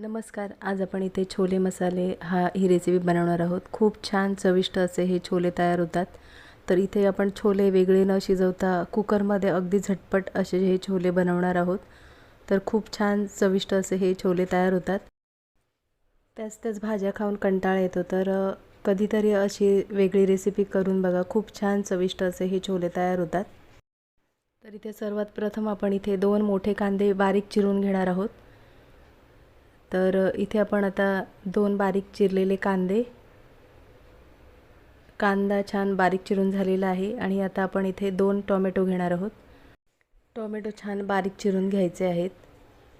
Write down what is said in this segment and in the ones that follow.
नमस्कार आज आपण इथे छोले मसाले हा ही रेसिपी बनवणार आहोत. खूप छान चविष्ट असे हे छोले तयार होतात. तर इथे आपण छोले वेगळे न शिजवता कुकरमध्ये अगदी झटपट असे हे छोले बनवणार आहोत. तर खूप छान चविष्ट असे हे छोले तयार होतात. त्याच त्याच भाज्या खाऊन कंटाळा येतो. तर कधीतरी अशी वेगळी रेसिपी करून बघा. खूप छान चविष्ट असे हे छोले तयार होतात. तर इथे सर्वात प्रथम आपण इथे दोन मोठे कांदे बारीक चिरून घेणार आहोत. तर इथे आपण आता दोन बारीक चिरलेले कांदे. कांदा छान बारीक चिरून झालेला आहे आणि आता आपण इथे दोन टोमॅटो घेणार आहोत. टोमॅटो छान बारीक चिरून घ्यायचे आहेत.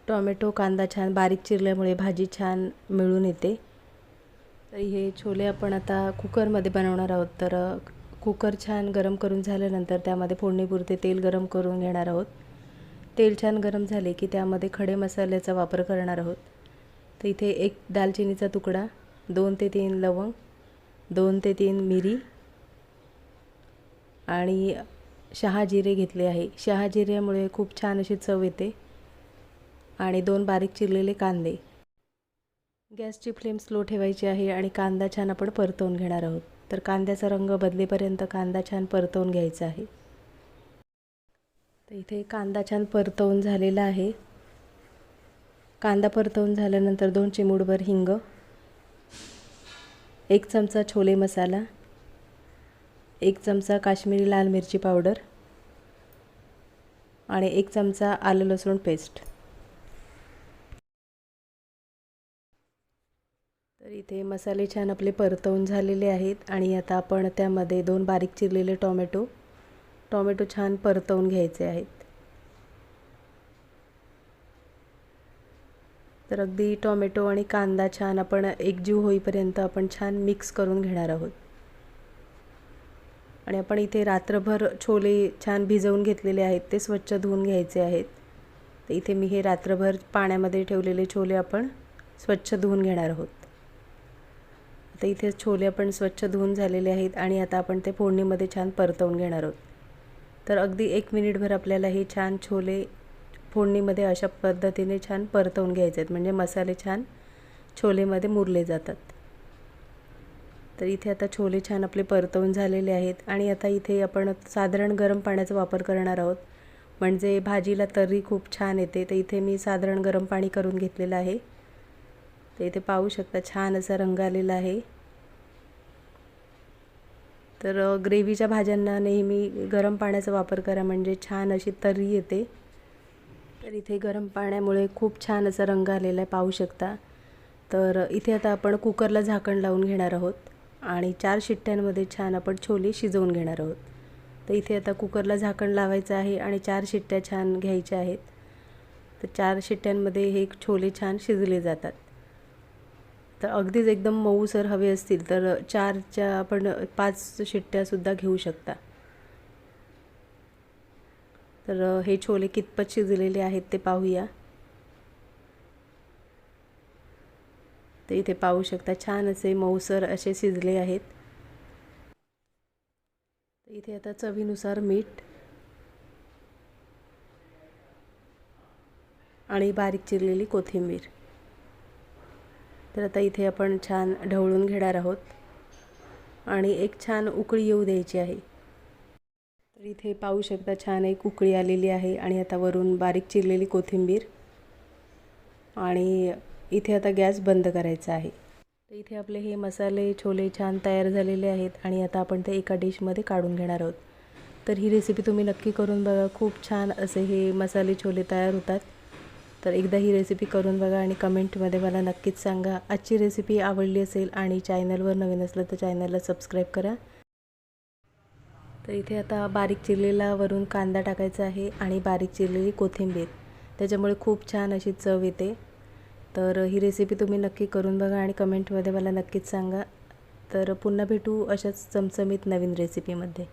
टोमॅटो कांदा छान बारीक चिरल्यामुळे भाजी छान मिळून येते. तर हे छोले आपण आता कुकरमध्ये बनवणार आहोत. तर कुकर छान गरम करून झाल्यानंतर त्यामध्ये फोडणीपुरते तेल गरम करून घेणार आहोत. तेल छान गरम झाले की त्यामध्ये खडे मसाल्याचा वापर करणार आहोत. तर इथे एक दालचिनीचा तुकडा दोन ते तीन लवंग दोन ते तीन मिरी आणि शहा जिरे घेतले आहे. शहा जिऱ्यामुळे खूप छान अशी चव येते आणि दोन बारीक चिरलेले कांदे. गॅसची फ्लेम स्लो ठेवायची आहे आणि कांदा छान आपण परतवून घेणार आहोत. तर कांद्याचा रंग बदलेपर्यंत कांदा छान परतवून घ्यायचा आहे. तर इथे कांदा छान परतवून झालेला आहे. कांदा परतवून झाल्यानंतर दोन चिमूटभर हिंग एक चमचा छोले मसाला एक चमचा काश्मीरी लाल मिरची पावडर आणि एक चमचा आलं लसूण पेस्ट. तर इथे मसाले छान आपले परतवून झालेले आहेत आणि आता आपण त्यामध्ये दोन बारीक चिरलेले टोमॅटो टोमॅटो छान परतवून घ्यायचे आहेत. तर अगदी टोमॅटो आणि कांदा छान आपण एकजीव होईपर्यंत आपण छान मिक्स करून घेणार आहोत. आणि आपण इथे रात्रभर छोले छान भिजवून घेतलेले आहेत ते स्वच्छ धुवून घ्यायचे आहेत. तर इथे मी हे रात्रभर पाण्यामध्ये ठेवलेले छोले आपण स्वच्छ धुवून घेणार आहोत. आता इथे छोले आपण स्वच्छ धुवून झालेले आहेत आणि आता आपण ते फोडणीमध्ये छान परतवून घेणार आहोत. तर अगदी एक मिनिटभर आपल्याला हे छान छोले फोडणीमध्ये अशा पद्धतीने छान परतवून घ्यायचे आहेत. म्हणजे मसाले छान छोलेमध्ये मुरले जातात. तर इथे आता छोले छान आपले परतवून झालेले आहेत. आणि आता इथे आपण साधारण गरम पाण्याचा वापर करणार आहोत. म्हणजे भाजीला तर्री खूप छान येते. तर इथे मी साधारण गरम पाणी करून घेतलेलं आहे. तर इथे पाहू शकता छान असा रंग आलेला आहे. तर ग्रेव्हीच्या भाज्यांना नेहमी गरम पाण्याचा वापर करा. म्हणजे छान अशी तर्री येते. तर इथे गरम पाण्यामुळे खूप छान असा रंग आलेला आहे पाहू शकता. तर इथे आता आपण कुकरला झाकण लावून घेणार आहोत आणि चार शिट्ट्यांमध्ये छान आपण छोले शिजवून घेणार आहोत. तर इथे आता कुकरला झाकण लावायचं आहे आणि चार शिट्ट्या छान घ्यायच्या आहेत. तर चार शिट्ट्यांमध्ये हे छोले छान शिजले जातात. तर अगदीच एकदम मऊसर हवे असतील तर चारच्या आपण पाच शिट्ट्यासुद्धा घेऊ शकता. तर हे छोले कितपत शिजलेले आहेत ते पाहूया. तर इथे पाहू शकता छान असे मऊसर असे शिजले आहेत. इथे आता चवीनुसार मीठ आणि बारीक चिरलेली कोथिंबीर. तर आता इथे आपण छान ढवळून घेणार आहोत. आणि एक छान उकळी येऊ द्यायची आहे. तर इथे पाहू शकता छान एक उकळी आलेली आहे आणि आता वरून बारीक चिरलेली कोथिंबीर. आणि इथे आता गॅस बंद करायचा आहे. तर इथे आपले हे मसाले छोले छान तयार झालेले आहेत आणि आता आपण ते एका डिशमध्ये काढून घेणार आहोत. तर ही रेसिपी तुम्ही नक्की करून बघा. खूप छान असे हे मसाले छोले तयार होतात. तर एकदा ही रेसिपी करून बघा आणि कमेंटमध्ये मला नक्कीच सांगा. आजची रेसिपी आवडली असेल आणि चॅनलवर नवीन असलं तर चॅनलला सबस्क्राईब करा. तर इथे आता बारीक चिरलेला वरून कांदा टाकायचा आहे आणि बारीक चिरलेली कोथिंबीर. त्याच्यामुळे खूप छान अशी चव येते. तर ही रेसिपी तुम्ही नक्की करून बघा आणि कमेंटमध्ये मला नक्कीच सांगा. तर पुन्हा भेटू अशाच चमचमीत नवीन रेसिपीमध्ये